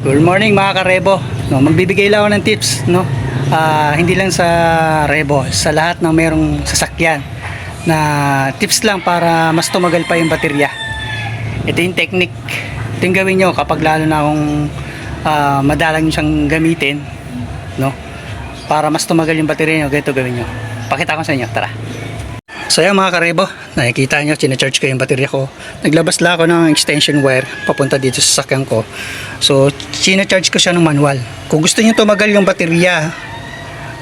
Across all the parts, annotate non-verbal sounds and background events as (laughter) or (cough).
Good morning mga karebo. No, magbibigay lang ako ng tips, no? Ah, hindi lang sa rebo, sa lahat ng mayroong sasakyan na tips lang para mas tumagal pa yung baterya. Ito yung technique. Ito yung gawin nyo kapag lalo na akong ah, madalang siyang gamitin, no? Para mas tumagal yung baterya nyo, ganito gawin nyo. Pakita ko sa inyo, tara. So yan mga karebo, nakikita nyo, sinacharge ko yung baterya ko. Naglabas lang ako ng extension wire papunta dito sa sasakyan ko. So, sinacharge ko siya ng manual. Kung gusto nyo tumagal yung baterya,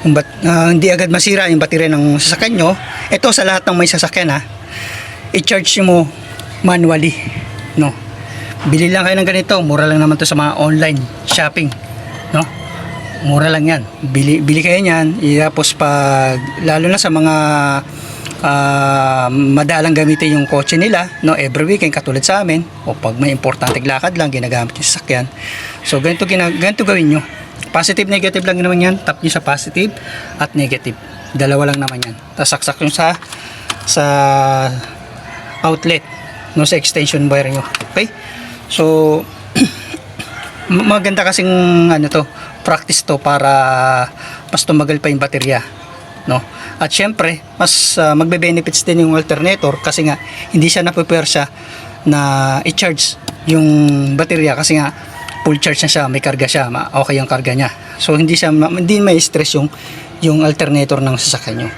yung bat, ah, hindi agad masira yung baterya ng sasakyan nyo, ito sa lahat ng may sasakyan ha, i-charge mo manually. No? Bili lang kayo ng ganito, mura lang naman to sa mga online shopping. No? Mura lang yan. Bili, bili kayo niyan. Tapos pag, lalo na sa mga ah, madalang gamitin yung kotse nila, no, every weekend katulad sa amin, o pag may importante lakad lang, ginagamit yung sasakyan. So, ganito, gina, ganito gawin nyo. Positive, negative lang naman yan. Tap nyo sa positive at negative. Dalawa lang naman yan. Tapos saksak nyo sa sa outlet no sa extension wire nyo. Okay? So, (clears throat) maganda kasing ano to practice to para mas tumagal pa yung baterya no? At syempre mas uh, magbe-benefits din yung alternator kasi nga hindi siya napupersa na i-charge yung baterya kasi nga full charge na siya may karga siya okay yung karga niya. So hindi siya hindi may stress yung yung alternator ng sasakyan nyo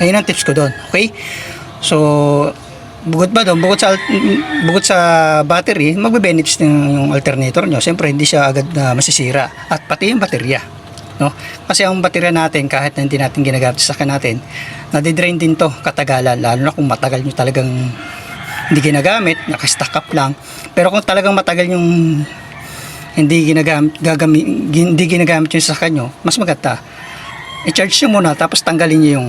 ayun ang tips ko doon okay? So bukod ba doon, bukod sa bukod sa battery, magbe-benefits din yung alternator nyo. Siyempre, hindi siya agad na masisira. At pati yung baterya. No? Kasi ang baterya natin, kahit na hindi natin ginagamit sa sasakyan natin, nadidrain din to katagalan. Lalo na kung matagal nyo talagang hindi ginagamit, nakastack up lang. Pero kung talagang matagal yung hindi ginagamit, gagami, hindi ginagamit yung sasakyan nyo, mas maganda. I-charge nyo muna, tapos tanggalin nyo yung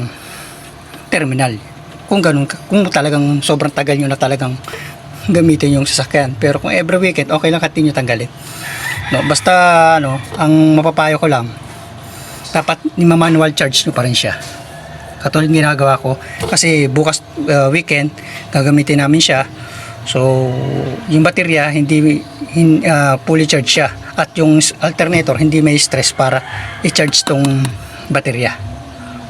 terminal kung ganun ka- kung talagang sobrang tagal nyo na talagang gamitin yung sasakyan. Pero kung every weekend okay lang katin nyo tanggalin. No, basta ano ang mapapayo ko lang dapat ni manual charge nyo pa rin siya. Katulad ginagawa ko kasi bukas uh, weekend gagamitin namin siya. So yung baterya hindi hin, uh, fully charge siya. At yung alternator hindi may stress para i-charge tong baterya.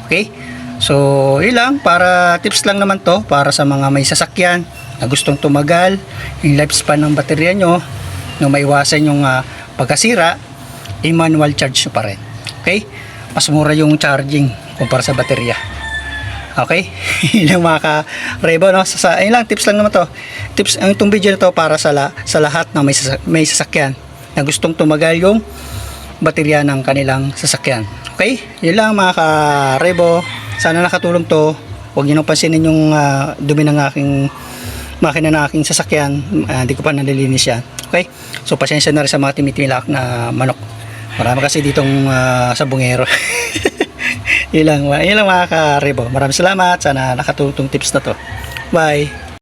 Okay So, yun lang, para tips lang naman to para sa mga may sasakyan na gustong tumagal, yung lifespan ng baterya nyo, na maiwasan yung ah, pagkasira, i-manual charge nyo pa rin. Okay? Mas mura yung charging kumpara sa baterya. Okay? (laughs) yun lang mga ka-rebo, no? Sa, sa, yun lang, tips lang naman to. Tips, ang itong video na to para sa, la, sa lahat na may, sasak- may sasakyan na gustong tumagal yung baterya ng kanilang sasakyan. Okay? Yun lang mga ka-rebo. Sana nakatulong to. Huwag niyo nang pansinin yung ah, dumi ng aking makina ng aking sasakyan. Ah, Hindi ko pa nalilinis yan. Okay? So pasensya na rin sa mga timitilak na manok. Marami kasi ditong ah, sabungero. (laughs) yun lang, yun lang mga ka-rebo. Maraming salamat. Sana nakatulong tips na to. Bye!